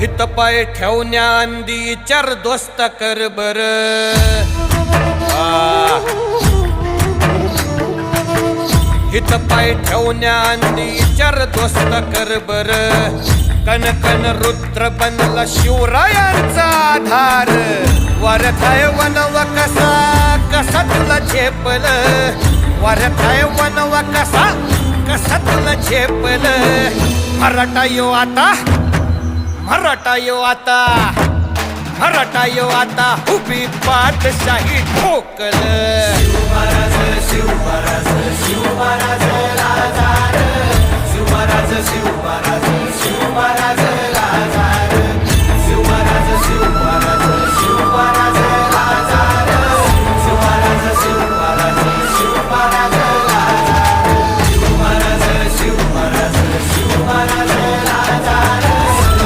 हित पाय ठेवण्या अंदी चर दोस्त कर बर. हित पाय ठेवण्या अंदी चर दोस्त कर बर. कन कन रुद्र बनला शिवरायांचा आधार. वरथाय वनव कसा कसा तुला झेपल? वरथाय वनव कसा कसा तुला झेपल? मराठा यो आता मराठा यो आता मराठा यो आता उभी पाठशाही ठोकल. शिवमहाराज शिवमहाराज शिवमहाराज राजा शिवमहाराज शिवमहाराज शिवमहाराज